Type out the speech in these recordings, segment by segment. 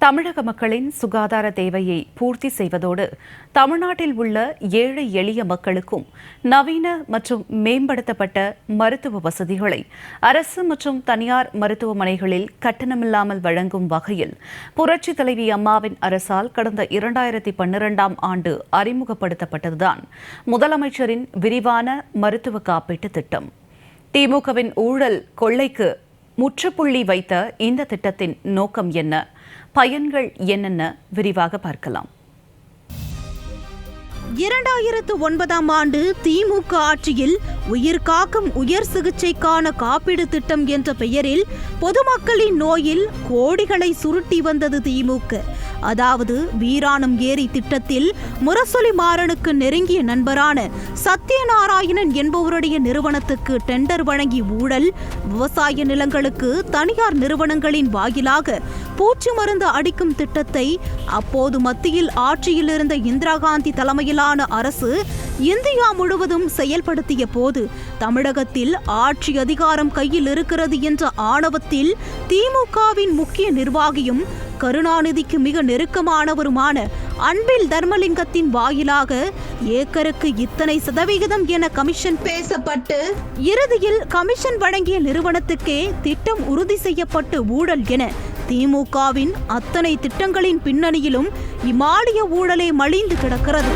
தமிழக மக்களின் சுகாதார தேவையை பூர்த்தி செய்வதோடு தமிழ்நாட்டில் உள்ள ஏழை எளிய மக்களுக்கும் நவீன மற்றும் மேம்படுத்தப்பட்ட மருத்துவ வசதிகளை அரசு மற்றும் தனியார் மருத்துவமனைகளில் கட்டணமில்லாமல் வழங்கும் வகையில் புரட்சி தலைவி அம்மாவின் அரசால் கடந்த இரண்டாயிரத்தி பன்னிரெண்டாம் ஆண்டு அறிமுகப்படுத்தப்பட்டதுதான் முதலமைச்சரின் விரிவான மருத்துவ காப்பீட்டு திட்டம். திமுகவின் ஊழல் கொள்ளைக்கு முற்றுப்புள்ளி வைத்த இந்த திட்டத்தின் நோக்கம் என்ன? பயன்கள் என்னென்ன விரிவாக பார்க்கலாம். இரண்டாயிரத்து ஒன்பதாம் ஆண்டு திமுக ஆட்சியில் உயிர் காக்கும் உயர் சிகிச்சைக்கான காப்பீடு திட்டம் என்ற பெயரில் பொதுமக்களின் நோயில் கோடிகளை சுருட்டி வந்தது திமுக. அதாவது வீராணம் ஏரி திட்டத்தில் முரசொலி மாறனுக்கு நெருங்கிய நண்பரான சத்யநாராயணன் என்பவருடைய நிறுவனத்துக்கு டெண்டர் வழங்கி ஊழல் விவசாய நிலங்களுக்கு தனியார் நிறுவனங்களின் வாயிலாக பூச்சி மருந்து அடிக்கும் திட்டத்தை அப்போது மத்தியில் ஆட்சியில் இருந்த இந்திரா காந்தி தலைமையிலான அரசு இந்தியா முழுவதும் செயல்படுத்திய போது தமிழகத்தில் ஆட்சி அதிகாரம் கையில் இருக்கிறது என்ற ஆணவத்தில் திமுகவின் முக்கிய நிர்வாகியும் கருணாநிதிக்கு மிக நெருக்கமானவருமான அன்பில் தர்மலிங்கத்தின் வாயிலாக ஏக்கருக்கு இத்தனை சதவிகிதம் என கமிஷன் பேசப்பட்டு இறுதியில் கமிஷன் வழங்கிய நிறுவனத்துக்கே திட்டம் உறுதி செய்யப்பட்டு ஊழல் என திமுகவின் அத்தனை திட்டங்களின் பின்னணியிலும் இமாலய ஊழலே மலிந்து கிடக்கிறது.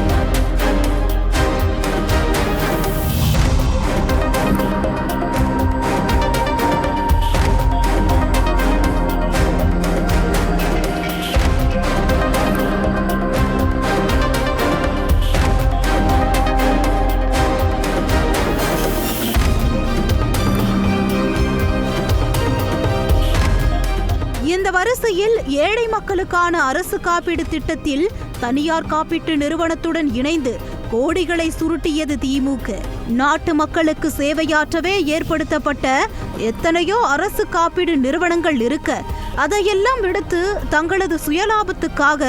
வரிசையில் ஏழை மக்களுக்கான அரசு காப்பீடு திட்டத்தில் தனியார் காப்பீட்டு நிறுவனத்துடன் இணைந்து கோடிகளை சுருட்டியது திமுக. நாட்டு மக்களுக்கு சேவையாற்றவே ஏற்படுத்தப்பட்ட எத்தனையோ அரசு காப்பீடு நிறுவனங்கள் இருக்க அதையெல்லாம் விடுத்து தங்களது சுயலாபத்துக்காக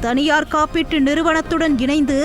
தனியார் காப்பீட்டு நிறுவனத்துடன் இணைந்து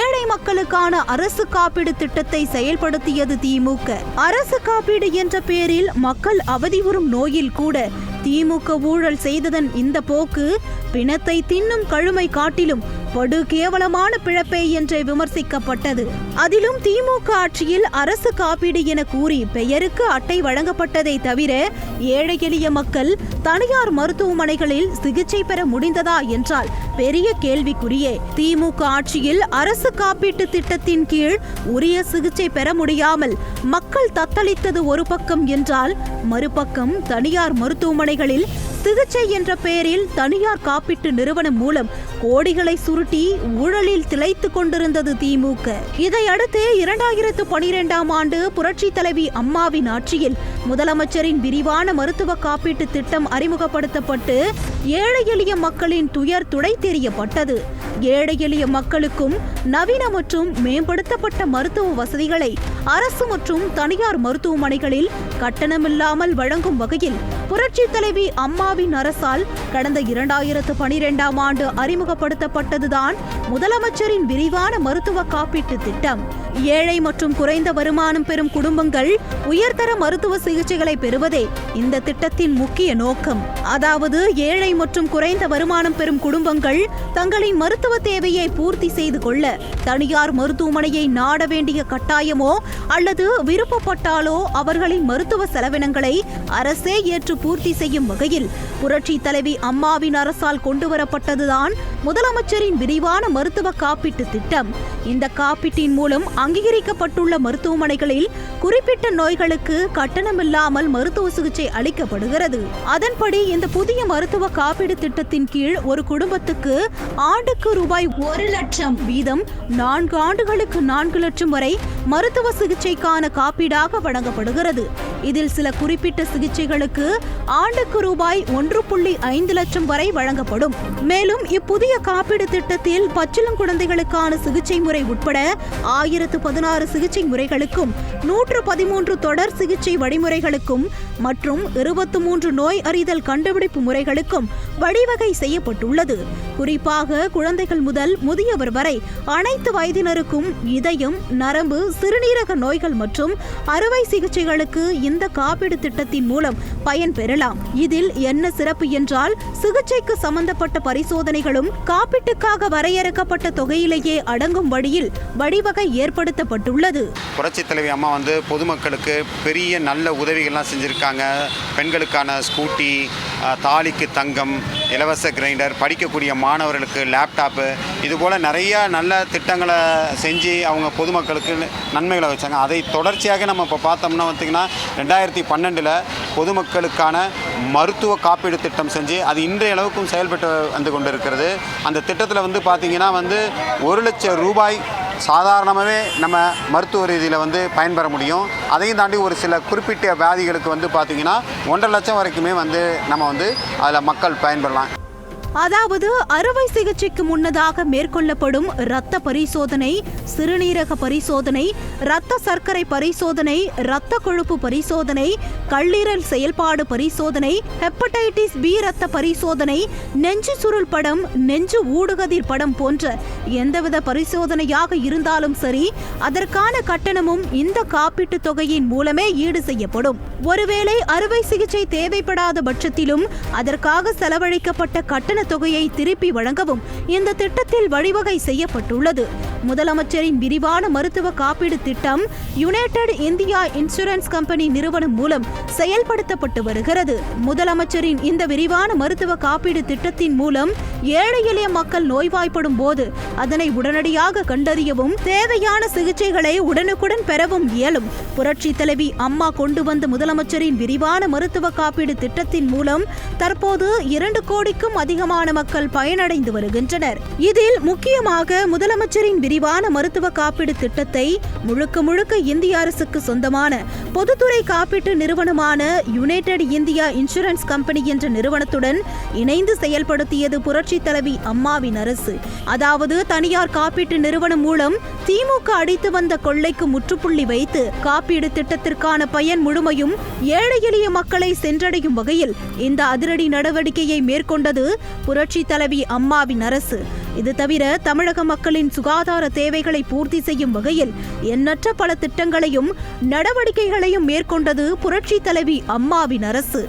ஏழை மக்களுக்கான அரசு காப்பீடு திட்டத்தை செயல்படுத்தியது திமுக. அரசு காப்பீடு என்ற பெயரில் மக்கள் அவதியுறும் நோயில் கூட திமுக ஊழல் செய்ததன் இந்த போக்கு பிணத்தை தின்னும் கழுமை காட்டிலும் படு கேவலமான பிழப்பே என்றே விமர்சிக்கப்பட்டது. அதிலும் திமுக ஆட்சியில் அரசு காப்பீடு என கூறி பெயருக்கு அட்டை வழங்கப்பட்டதை தவிர ஏழை எளிய மக்கள் தனியார் மருத்துவமனைகளில் சிகிச்சை பெற முடிந்ததா என்றால் பெரிய கேள்விக்குரியே திமுக ஆட்சியில் அரசு காப்பீட்டு திட்டத்தின் கீழ் உரிய சிகிச்சை பெற முடியாமல் மக்கள் தத்தளித்தது ஒரு பக்கம் என்றால் மறுபக்கம் தனியார் மருத்துவமனைகளில் சிகிச்சை என்ற பெயரில் தனியார் காப்பீட்டு நிறுவனம் மூலம் கோடிகளை சுருட்டி ஊழலில் திளைத்துக் கொண்டிருந்தது திமுக. இதையடுத்து இரண்டாயிரத்து பனிரெண்டாம் ஆண்டு புரட்சி தலைவி அம்மாவின் ஆட்சியில் முதலமைச்சரின் விரிவான மருத்துவ காப்பீட்டு திட்டம் அறிமுகப்படுத்தப்பட்டு ஏழை எளிய மக்களின் துயர் துடை தெரியப்பட்டது. ஏழை எளிய மக்களுக்கும் நவீன மற்றும் மேம்படுத்தப்பட்ட மருத்துவ வசதிகளை அரசு மற்றும் தனியார் மருத்துவமனைகளில் கட்டணமில்லாமல் வழங்கும் வகையில் புரட்சி தலைவி அம்மாவின் அரசால் கடந்த இரண்டாயிரத்து பனிரெண்டாம் ஆண்டு அறிமுகப்படுத்தப்பட்டதுதான் முதலமைச்சரின் விரிவான மருத்துவ காப்பீட்டு திட்டம். ஏழை மற்றும் குறைந்த வருமானம் பெறும் குடும்பங்கள் உயர்தர மருத்துவ சிகிச்சைகளை பெறுவதே இந்த திட்டத்தின் முக்கிய நோக்கம். அதாவது ஏழை மற்றும் குறைந்த வருமானம் பெறும் குடும்பங்கள் தங்களின் மருத்துவ தேவையை பூர்த்தி செய்து கொள்ள தனியார் மருத்துவமனையை நாட வேண்டிய கட்டாயமோ அல்லது விருப்பப்பட்டாலோ அவர்களின் மருத்துவ செலவினங்களை அரசே ஏற்று பூர்த்தி செய்யும் வகையில் புரட்சி தலைவி அம்மாவின் அரசால் கொண்டுவரப்பட்டதுதான் முதலமைச்சரின் விரிவான மருத்துவ காப்பீட்டு திட்டம். இந்த காப்பீட்டின் மூலம் அங்கீகரிக்கப்பட்டுள்ள மருத்துவமனைகளில் குறிப்பிட்ட நோய்களுக்கு கட்டணமில்லாமல் மருத்துவ சிகிச்சை அளிக்கப்படுகிறது. அதன்படி இந்த புதிய மருத்துவ காப்பீடு திட்டத்தின் கீழ் ஒரு குடும்பத்துக்கு ஆண்டுக்கு ரூபாய் ஒரு லட்சம் வீதம் நான்கு ஆண்டுகளுக்கு நான்கு லட்சம் வரை மருத்துவ சிகிச்சைக்கான காப்பீடாக வழங்கப்படுகிறது. இதில் சில குறிப்பிட்ட சிகிச்சைகளுக்கு ஆண்டுக்கு ரூபாய் ஒன்று புள்ளி ஐந்து லட்சம் வரை வழங்கப்படும். மேலும் இப்புதிய காப்பீடு திட்டத்தில் பச்சிளம் குழந்தைகளுக்கான சிகிச்சை முறை உட்பட ஆயிரத்து பதினாறு சிகிச்சை முறைகளுக்கும் நூற்று பதிமூன்று தொடர் சிகிச்சை வழிமுறைகளுக்கும் மற்றும் இருபத்தி மூன்று நோய் அறிதல் கண்டுபிடிப்பு முறைகளுக்கும் வழிவகை செய்யப்பட்டுள்ளது. குறிப்பாக குழந்தைகள் முதல் முதியவர் வரை அனைத்து வயதினருக்கும் இதயம் நரம்பு சிறுநீரக நோய்கள் மற்றும் அறுவை சிகிச்சைகளுக்கு இந்த காப்பீடு திட்டத்தின் மூலம் பயன் பெறலாம். இதில் என்ன சிறப்பு என்றால் சிகிச்சைக்கு சம்பந்தப்பட்ட பரிசோதனைகளும் காப்பீட்டுக்காக வரையறுக்கப்பட்ட தொகையிலேயே அடங்கும் வழியில் வழிவகை ஏற்படுத்தப்பட்டுள்ளது. புரட்சி தலைவி அம்மா வந்து பொதுமக்களுக்கு பெரிய நல்ல உதவிகள்லாம் செஞ்சுருக்காங்க. பெண்களுக்கான ஸ்கூட்டி தாலிக்கு தங்கம் இலவச கிரைண்டர் படிக்கக்கூடிய மாணவர்களுக்கு லேப்டாப்பு இது போல் நிறைய நல்ல திட்டங்களை செஞ்சு அவங்க பொதுமக்களுக்கு நன்மைகளை வச்சாங்க. அதை தொடர்ச்சியாக நம்ம இப்போ பார்த்தோம்னா பார்த்திங்கன்னா ரெண்டாயிரத்தி பன்னெண்டில் பொதுமக்களுக்கான மருத்துவ காப்பீடு திட்டம் செஞ்சு அது இன்றைய அளவுக்கும் செயல்பட்டு வந்து கொண்டு இருக்கிறது அந்த திட்டத்தில் வந்து பார்த்திங்கன்னா வந்து ஒரு லட்சம் ரூபாய் சாதாரணமாகவே நம்ம மருத்துவ ரீதியில் வந்து பயன்பெற முடியும். அதையும் தாண்டி ஒரு சில குறிப்பிட்ட வியாதிகளுக்கு வந்து பார்த்திங்கன்னா ஒன்றரை லட்சம் வரைக்குமே வந்து நம்ம வந்து அதில் மக்கள் பயன்பெறலாம். அதாவது அறுவை சிகிச்சைக்கு முன்னதாக மேற்கொள்ளப்படும் இரத்த பரிசோதனை சிறுநீரக பரிசோதனை இரத்த சர்க்கரை பரிசோதனை இரத்த கொழுப்பு பரிசோதனை கல்லீரல் செயல்பாடு பரிசோதனை ஹெப்படைட்டிஸ் பி இரத்த பரிசோதனை நெஞ்சு சுருள் படம் நெஞ்சு ஊடுகதிர் படம் போன்ற எந்தவித பரிசோதனையாக இருந்தாலும் சரி அதற்கான கட்டணமும் இந்த காப்பீட்டு தொகையின் மூலமே ஈடு செய்யப்படும். ஒருவேளை அறுவை சிகிச்சை தேவைப்படாத பட்சத்திலும் அதற்காக செலவழிக்கப்பட்ட கட்டண தொகையை திருப்பி வழங்கவும் இந்த திட்டத்தில் வழிவகை செய்யப்பட்டுள்ளது. முதலமைச்சரின் விரிவான மருத்துவ காப்பீடு திட்டம் யுனைடெட் இந்தியா இன்சூரன்ஸ் கம்பெனி நிறுவனம் மூலம் செயல்படுத்தப்பட்டு வருகிறது. முதலமைச்சரின் இந்த விரிவான மருத்துவ காப்பீடு திட்டத்தின் மூலம் ஏழை எளிய மக்கள் நோய்வாய்ப்படும் போது அதனை உடனடியாக கண்டறியவும் தேவையான சிகிச்சைகளை உடனுக்குடன் பெறவும் இயலும். புரட்சி தலைவி அம்மா கொண்டு வந்த முதலமைச்சரின் விரிவான மருத்துவ காப்பீடு திட்டத்தின் மூலம் தற்போது இரண்டு கோடிக்கும் அதிகமான மக்கள் பயனடைந்து வருகின்றனர். இதில் முக்கியமாக முதலமைச்சரின் விரிவான மருத்துவ காப்பீடு திட்டத்தை முழுக்க முழுக்க இந்திய அரசுக்கு சொந்தமான பொதுத்துறை காப்பீட்டு நிறுவனமான யுனைடெட் இந்தியா இன்சூரன்ஸ் கம்பெனி என்ற நிறுவனத்துடன் இணைந்து செயல்படுத்தியது புரட்சி தலைவி அம்மாவின் அரசு. அதாவது தனியார் காப்பீட்டு நிறுவனம் மூலம் திமுக அடித்து வந்த கொள்ளைக்கு முற்றுப்புள்ளி வைத்து காப்பீடு திட்டத்திற்கான பயன் முழுமையும் ஏழை எளிய மக்களை சென்றடையும் வகையில் இந்த அதிரடி நடவடிக்கையை மேற்கொண்டது புரட்சி தலைவி அம்மாவின் அரசு. இது தவிர தமிழக மக்களின் சுகாதார தேவைகளை பூர்த்தி செய்யும் வகையில் எண்ணற்ற பல திட்டங்களையும் நடவடிக்கைகளையும் மேற்கொண்டது புரட்சி தலைவி அம்மாவின் அரசு.